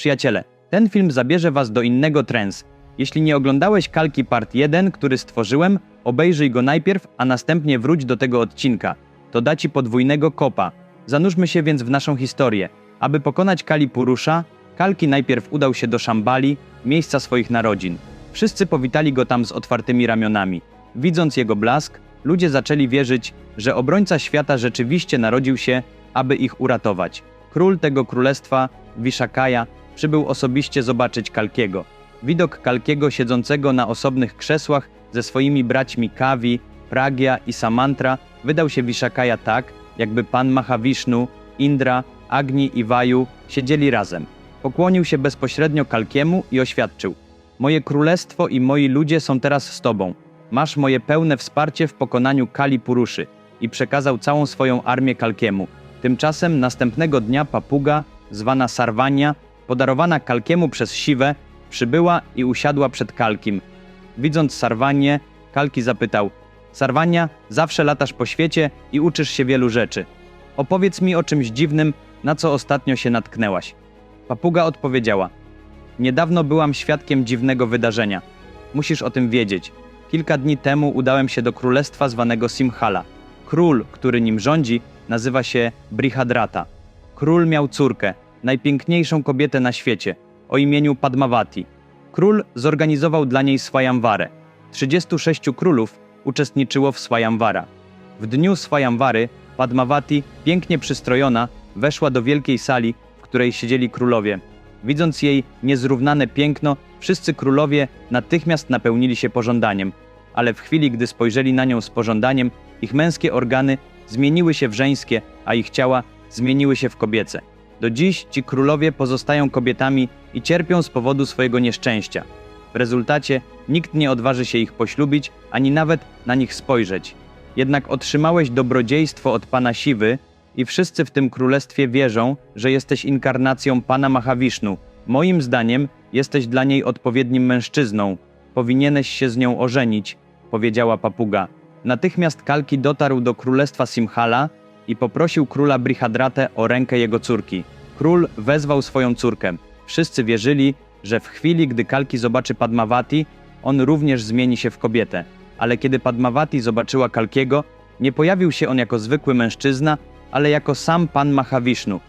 Przyjaciele, ten film zabierze was do innego trends. Jeśli nie oglądałeś kalki part 1, który stworzyłem, obejrzyj go najpierw, a następnie wróć do tego odcinka. To da ci podwójnego kopa. Zanurzmy się więc w naszą historię. Aby pokonać Kali Purusza, Kalki najpierw udał się do Szambali, miejsca swoich narodzin. Wszyscy powitali go tam z otwartymi ramionami. Widząc jego blask, ludzie zaczęli wierzyć, że obrońca świata rzeczywiście narodził się, aby ich uratować. Król tego królestwa, Vishakaya, przybył osobiście zobaczyć Kalkiego. Widok Kalkiego siedzącego na osobnych krzesłach ze swoimi braćmi Kavi, Pragya i Samantra wydał się Vishakaya tak, jakby pan Mahavishnu, Indra, Agni i Vaju siedzieli razem. Pokłonił się bezpośrednio Kalkiemu i oświadczył: Moje królestwo i moi ludzie są teraz z tobą. Masz moje pełne wsparcie w pokonaniu Kali Puruszy i przekazał całą swoją armię Kalkiemu. Tymczasem następnego dnia papuga, zwana Sarwania, podarowana Kalkiemu przez Siwę, przybyła i usiadła przed Kalkim. Widząc Sarwanię, Kalki zapytał: Sarwania, zawsze latasz po świecie i uczysz się wielu rzeczy. Opowiedz mi o czymś dziwnym, na co ostatnio się natknęłaś. Papuga odpowiedziała: Niedawno byłam świadkiem dziwnego wydarzenia. Musisz o tym wiedzieć. Kilka dni temu udałem się do królestwa zwanego Simhala. Król, który nim rządzi, nazywa się Brihadrata. Król miał córkę, najpiękniejszą kobietę na świecie, o imieniu Padmavati. Król zorganizował dla niej Swayamwarę. 36 królów uczestniczyło w Swayamvara. W dniu Swayamvary Padmavati, pięknie przystrojona, weszła do wielkiej sali, w której siedzieli królowie. Widząc jej niezrównane piękno, wszyscy królowie natychmiast napełnili się pożądaniem, ale w chwili, gdy spojrzeli na nią z pożądaniem, ich męskie organy zmieniły się w żeńskie, a ich ciała zmieniły się w kobiece. Do dziś ci królowie pozostają kobietami i cierpią z powodu swojego nieszczęścia. W rezultacie nikt nie odważy się ich poślubić, ani nawet na nich spojrzeć. Jednak otrzymałeś dobrodziejstwo od pana Siwy i wszyscy w tym królestwie wierzą, że jesteś inkarnacją pana Mahavishnu. Moim zdaniem jesteś dla niej odpowiednim mężczyzną. Powinieneś się z nią ożenić, powiedziała papuga. Natychmiast Kalki dotarł do królestwa Simhala i poprosił króla Brihadratę o rękę jego córki. Król wezwał swoją córkę. Wszyscy wierzyli, że w chwili, gdy Kalki zobaczy Padmavati, on również zmieni się w kobietę. Ale kiedy Padmavati zobaczyła Kalkiego, nie pojawił się on jako zwykły mężczyzna, ale jako sam pan Mahavishnu.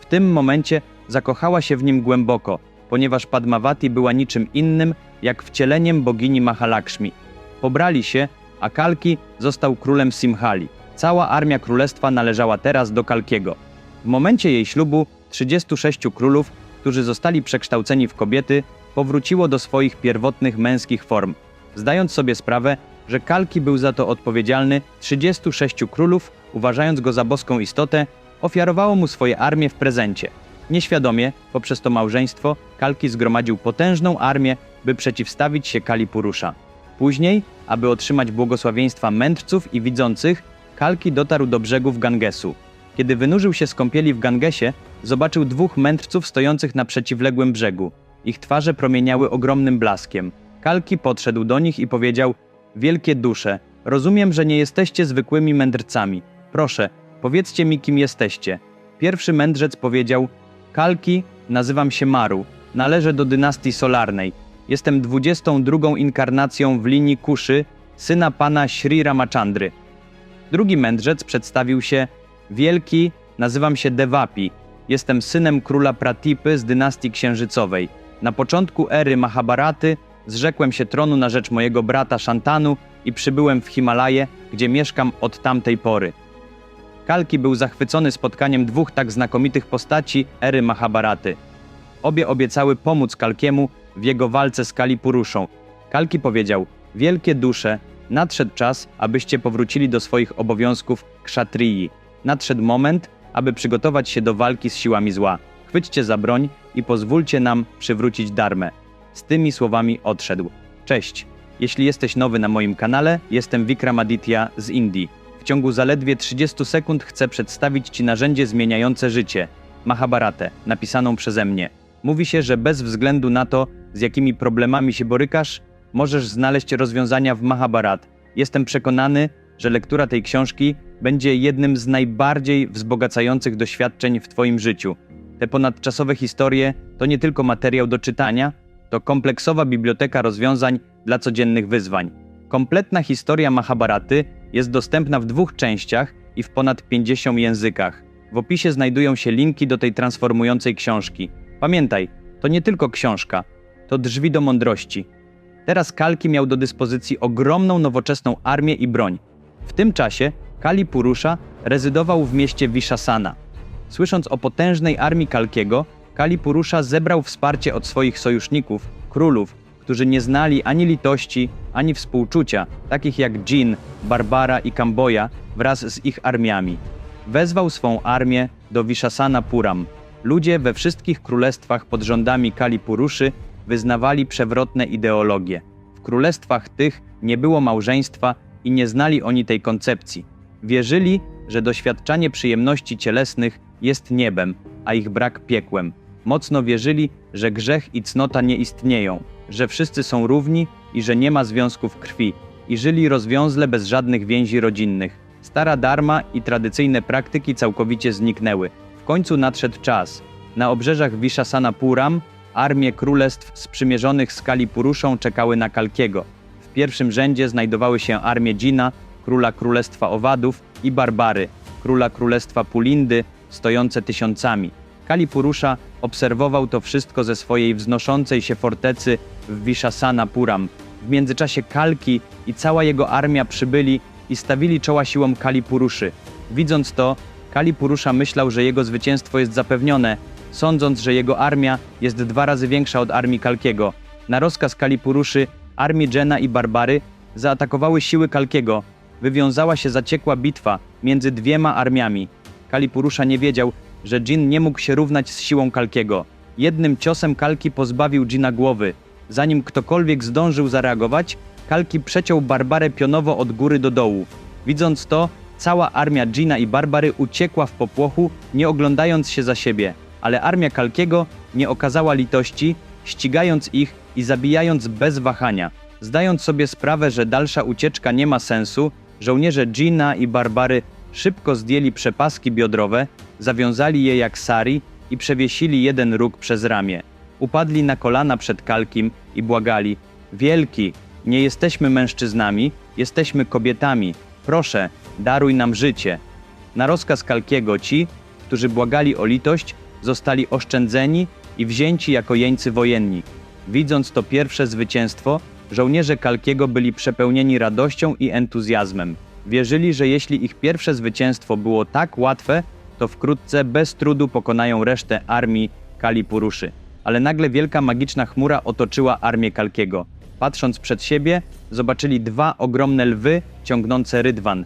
W tym momencie zakochała się w nim głęboko, ponieważ Padmavati była niczym innym jak wcieleniem bogini Mahalakshmi. Pobrali się, a Kalki został królem Simhali. Cała armia królestwa należała teraz do Kalkiego. W momencie jej ślubu 36 królów, którzy zostali przekształceni w kobiety, powróciło do swoich pierwotnych męskich form. Zdając sobie sprawę, że Kalki był za to odpowiedzialny, 36 królów, uważając go za boską istotę, ofiarowało mu swoje armie w prezencie. Nieświadomie, poprzez to małżeństwo, Kalki zgromadził potężną armię, by przeciwstawić się Kali Purusza. Później, aby otrzymać błogosławieństwa mędrców i widzących, Kalki dotarł do brzegów Gangesu. Kiedy wynurzył się z kąpieli w Gangesie, zobaczył dwóch mędrców stojących na przeciwległym brzegu. Ich twarze promieniały ogromnym blaskiem. Kalki podszedł do nich i powiedział: Wielkie dusze, rozumiem, że nie jesteście zwykłymi mędrcami. Proszę, powiedzcie mi, kim jesteście. Pierwszy mędrzec powiedział: Kalki, nazywam się Maru, należę do dynastii solarnej. Jestem 22 inkarnacją w linii Kuszy, syna pana Sri Ramachandry. Drugi mędrzec przedstawił się: Wielki, nazywam się Devapi. Jestem synem króla Pratipy z dynastii księżycowej. Na początku ery Mahabharaty zrzekłem się tronu na rzecz mojego brata Shantanu i przybyłem w Himalaje, gdzie mieszkam od tamtej pory. Kalki był zachwycony spotkaniem dwóch tak znakomitych postaci ery Mahabharaty. Obie obiecały pomóc Kalkiemu w jego walce z Kalipuruszą. Kalki powiedział: Wielkie dusze, nadszedł czas, abyście powrócili do swoich obowiązków kszatriji. Nadszedł moment, aby przygotować się do walki z siłami zła. Chwyćcie za broń i pozwólcie nam przywrócić darmę. Z tymi słowami odszedł. Cześć. Jeśli jesteś nowy na moim kanale, jestem Vikramaditya z Indii. W ciągu zaledwie 30 sekund chcę przedstawić Ci narzędzie zmieniające życie Mahabharatę, napisaną przeze mnie. Mówi się, że bez względu na to, z jakimi problemami się borykasz, możesz znaleźć rozwiązania w Mahabharat. Jestem przekonany, że lektura tej książki będzie jednym z najbardziej wzbogacających doświadczeń w Twoim życiu. Te ponadczasowe historie to nie tylko materiał do czytania, to kompleksowa biblioteka rozwiązań dla codziennych wyzwań. Kompletna historia Mahabharaty jest dostępna w dwóch częściach i w ponad 50 językach. W opisie znajdują się linki do tej transformującej książki. Pamiętaj, to nie tylko książka, to drzwi do mądrości. Teraz Kalki miał do dyspozycji ogromną nowoczesną armię i broń. W tym czasie Kali Purusha rezydował w mieście Vishasana. Słysząc o potężnej armii Kalkiego, Kali Purusha zebrał wsparcie od swoich sojuszników, królów, którzy nie znali ani litości, ani współczucia, takich jak Jin, Barbara i Kamboja, wraz z ich armiami. Wezwał swą armię do Vishasana Puram. Ludzie we wszystkich królestwach pod rządami Kali Puruszy wyznawali przewrotne ideologie. W królestwach tych nie było małżeństwa i nie znali oni tej koncepcji. Wierzyli, że doświadczanie przyjemności cielesnych jest niebem, a ich brak piekłem. Mocno wierzyli, że grzech i cnota nie istnieją, że wszyscy są równi i że nie ma związków krwi, i żyli rozwiązle bez żadnych więzi rodzinnych. Stara dharma i tradycyjne praktyki całkowicie zniknęły. W końcu nadszedł czas. Na obrzeżach Vishasana Puram armie królestw sprzymierzonych z Kali Puruszą czekały na Kalkiego. W pierwszym rzędzie znajdowały się armie Dżina, króla królestwa Owadów i Barbary, króla królestwa Pulindy, stojące tysiącami. Kali Purusza obserwował to wszystko ze swojej wznoszącej się fortecy w Vishasana Puram. W międzyczasie Kalki i cała jego armia przybyli i stawili czoła siłom Kali Puruszy. Widząc to, Kali Purusza myślał, że jego zwycięstwo jest zapewnione, sądząc, że jego armia jest dwa razy większa od armii Kalkiego. Na rozkaz Kali Puruszy armie Dżena i Barbary zaatakowały siły Kalkiego. Wywiązała się zaciekła bitwa między dwiema armiami. Kali Purusza nie wiedział, że Jin nie mógł się równać z siłą Kalkiego. Jednym ciosem Kalki pozbawił Jina głowy. Zanim ktokolwiek zdążył zareagować, Kalki przeciął Barbarę pionowo od góry do dołu. Widząc to, cała armia Jina i Barbary uciekła w popłochu, nie oglądając się za siebie, ale armia Kalkiego nie okazała litości, ścigając ich i zabijając bez wahania. Zdając sobie sprawę, że dalsza ucieczka nie ma sensu, żołnierze Jina i Barbary szybko zdjęli przepaski biodrowe, zawiązali je jak sari i przewiesili jeden róg przez ramię. Upadli na kolana przed Kalkim i błagali: Wielki, nie jesteśmy mężczyznami, jesteśmy kobietami. Proszę, daruj nam życie. Na rozkaz Kalkiego ci, którzy błagali o litość, zostali oszczędzeni i wzięci jako jeńcy wojenni. Widząc to pierwsze zwycięstwo, żołnierze Kalkiego byli przepełnieni radością i entuzjazmem. Wierzyli, że jeśli ich pierwsze zwycięstwo było tak łatwe, to wkrótce bez trudu pokonają resztę armii Kali Puruszy. Ale nagle wielka magiczna chmura otoczyła armię Kalkiego. Patrząc przed siebie, zobaczyli dwa ogromne lwy ciągnące rydwan.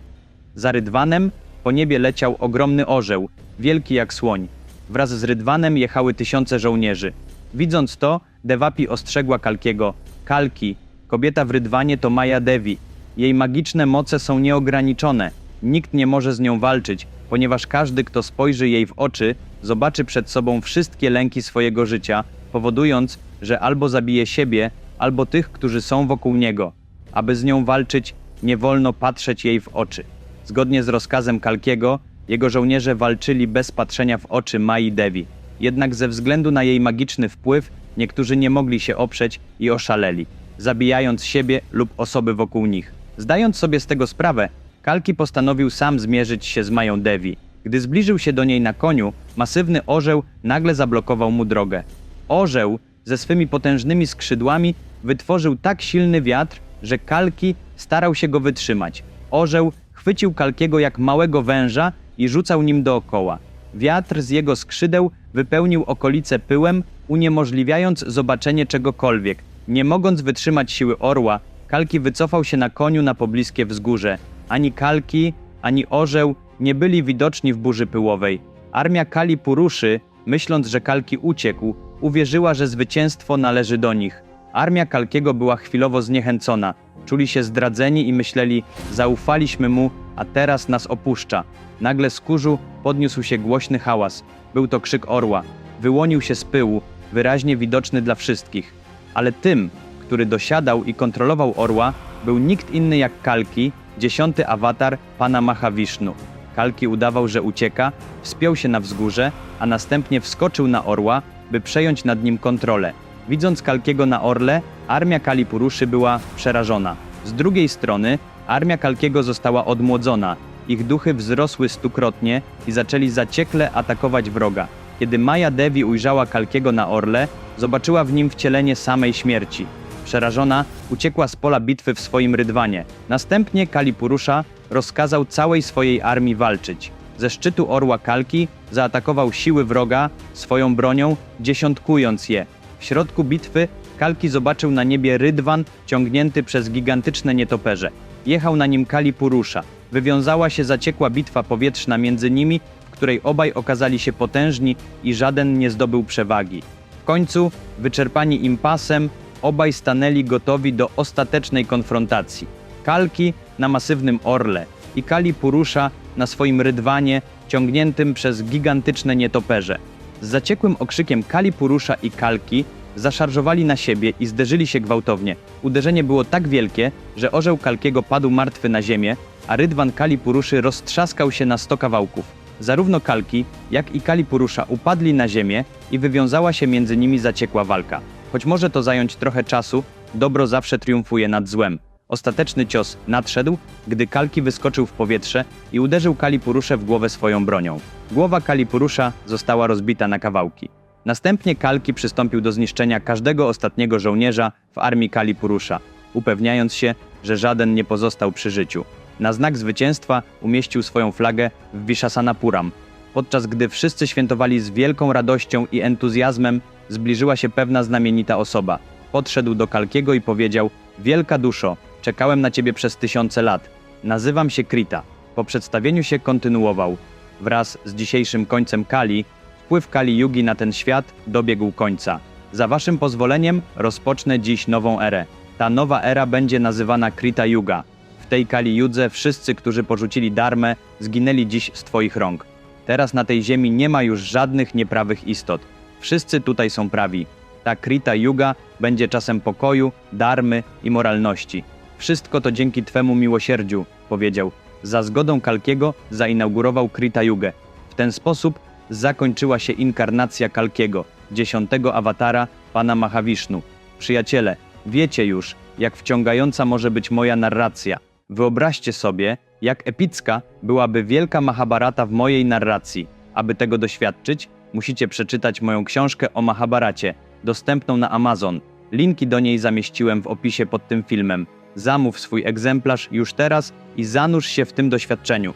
Za rydwanem po niebie leciał ogromny orzeł, wielki jak słoń. Wraz z rydwanem jechały tysiące żołnierzy. Widząc to, Dewapi ostrzegła Kalkiego: Kalki, kobieta w rydwanie to Maja Devi. Jej magiczne moce są nieograniczone. Nikt nie może z nią walczyć, ponieważ każdy, kto spojrzy jej w oczy, zobaczy przed sobą wszystkie lęki swojego życia, powodując, że albo zabije siebie, albo tych, którzy są wokół niego. Aby z nią walczyć, nie wolno patrzeć jej w oczy. Zgodnie z rozkazem Kalkiego, jego żołnierze walczyli bez patrzenia w oczy Mai Devi. Jednak ze względu na jej magiczny wpływ, niektórzy nie mogli się oprzeć i oszaleli, zabijając siebie lub osoby wokół nich. Zdając sobie z tego sprawę, Kalki postanowił sam zmierzyć się z Mają Devi. Gdy zbliżył się do niej na koniu, masywny orzeł nagle zablokował mu drogę. Orzeł ze swymi potężnymi skrzydłami wytworzył tak silny wiatr, że Kalki starał się go wytrzymać. Orzeł chwycił Kalkiego jak małego węża i rzucał nim dookoła. Wiatr z jego skrzydeł wypełnił okolice pyłem, uniemożliwiając zobaczenie czegokolwiek. Nie mogąc wytrzymać siły orła, Kalki wycofał się na koniu na pobliskie wzgórze. Ani Kalki, ani orzeł nie byli widoczni w burzy pyłowej. Armia Kali Puruszy, myśląc, że Kalki uciekł, uwierzyła, że zwycięstwo należy do nich. Armia Kalkiego była chwilowo zniechęcona. Czuli się zdradzeni i myśleli, zaufaliśmy mu, a teraz nas opuszcza. Nagle z kurzu podniósł się głośny hałas. Był to krzyk orła. Wyłonił się z pyłu, wyraźnie widoczny dla wszystkich. Ale tym, który dosiadał i kontrolował orła, był nikt inny jak Kalki, dziesiąty awatar pana Mahavishnu. Kalki udawał, że ucieka, wspiął się na wzgórze, a następnie wskoczył na orła, by przejąć nad nim kontrolę. Widząc Kalkiego na orle, armia Kalipuruszy była przerażona. Z drugiej strony, armia Kalkiego została odmłodzona. Ich duchy wzrosły stukrotnie i zaczęli zaciekle atakować wroga. Kiedy Maja Devi ujrzała Kalkiego na orle, zobaczyła w nim wcielenie samej śmierci. Przerażona, uciekła z pola bitwy w swoim rydwanie. Następnie Kalipurusza rozkazał całej swojej armii walczyć. Ze szczytu orła Kalki zaatakował siły wroga swoją bronią, dziesiątkując je. W środku bitwy Kalki zobaczył na niebie rydwan ciągnięty przez gigantyczne nietoperze. Jechał na nim Kalipurusza. Wywiązała się zaciekła bitwa powietrzna między nimi, w której obaj okazali się potężni i żaden nie zdobył przewagi. W końcu, wyczerpani impasem, obaj stanęli gotowi do ostatecznej konfrontacji. Kalki na masywnym orle i Kali Purusza na swoim rydwanie ciągniętym przez gigantyczne nietoperze. Z zaciekłym okrzykiem Kali Purusza i Kalki zaszarżowali na siebie i zderzyli się gwałtownie. Uderzenie było tak wielkie, że orzeł Kalkiego padł martwy na ziemię, a rydwan Kali Puruszy roztrzaskał się na sto kawałków. Zarówno Kalki, jak i Kali Purusza upadli na ziemię i wywiązała się między nimi zaciekła walka. Choć może to zająć trochę czasu, dobro zawsze triumfuje nad złem. Ostateczny cios nadszedł, gdy Kalki wyskoczył w powietrze i uderzył Kalipuruszę w głowę swoją bronią. Głowa Kalipurusza została rozbita na kawałki. Następnie Kalki przystąpił do zniszczenia każdego ostatniego żołnierza w armii Kalipurusza, upewniając się, że żaden nie pozostał przy życiu. Na znak zwycięstwa umieścił swoją flagę w Vishasanapuram. Podczas gdy wszyscy świętowali z wielką radością i entuzjazmem, zbliżyła się pewna znamienita osoba. Podszedł do Kalkiego i powiedział: Wielka duszo, czekałem na ciebie przez tysiące lat. Nazywam się Krita. Po przedstawieniu się kontynuował. Wraz z dzisiejszym końcem Kali, wpływ Kali Yugi na ten świat dobiegł końca. Za waszym pozwoleniem rozpocznę dziś nową erę. Ta nowa era będzie nazywana Krita Yuga. W tej Kali Judze wszyscy, którzy porzucili darmę, zginęli dziś z twoich rąk. Teraz na tej ziemi nie ma już żadnych nieprawych istot. Wszyscy tutaj są prawi. Ta Krita Yuga będzie czasem pokoju, darmy i moralności. Wszystko to dzięki Twemu miłosierdziu, powiedział. Za zgodą Kalkiego zainaugurował Krita Yugę. W ten sposób zakończyła się inkarnacja Kalkiego, dziesiątego awatara Pana Mahawisznu. Przyjaciele, wiecie już, jak wciągająca może być moja narracja. Wyobraźcie sobie, jak epicka byłaby wielka Mahabharata w mojej narracji. Aby tego doświadczyć, musicie przeczytać moją książkę o Mahabharacie, dostępną na Amazon. Linki do niej zamieściłem w opisie pod tym filmem. Zamów swój egzemplarz już teraz i zanurz się w tym doświadczeniu.